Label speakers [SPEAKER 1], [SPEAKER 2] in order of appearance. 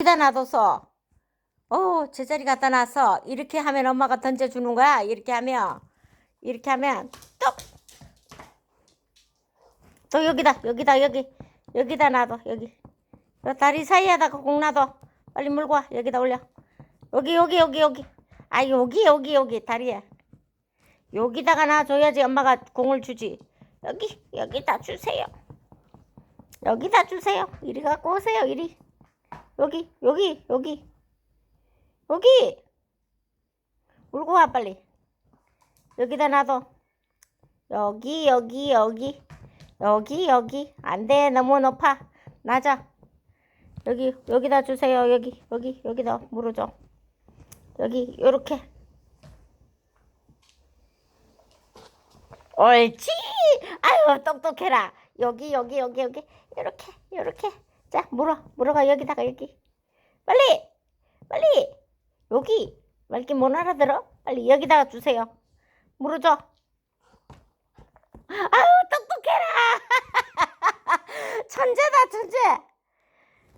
[SPEAKER 1] 여기다 놔둬서 어 제자리 갖다 놔서 이렇게 하면 엄마가 던져주는 거야? 이렇게 하면 이렇게 하면 뚝! 또 여기다 여기다 여기 여기다 놔둬 여기. 요 다리 사이에다가 공 놔둬. 빨리 물고 와. 여기다 올려. 여기 여기 여기 여기. 아 여기 여기 여기 다리에. 여기다가 놔줘야지 엄마가 공을 주지. 여기 여기다 주세요. 여기다 주세요. 이리 갖고 오세요 이리 여기 여기 여기. 여기! 물고 와 빨리. 여기다 놔둬. 여기 여기 여기. 여기 여기. 안 돼. 너무 높아. 낮아 여기 여기다 주세요. 여기 여기 여기다 물어줘. 여기 요렇게. 옳지! 아유 똑똑해라. 여기 여기 여기 여기. 요렇게 요렇게 자 물어 물어가 여기다가 여기. 빨리 빨리. 여기. 말기 못 알아들어? 빨리 여기다가 주세요. 물어줘. 아유 똑똑해라. 천재다 천재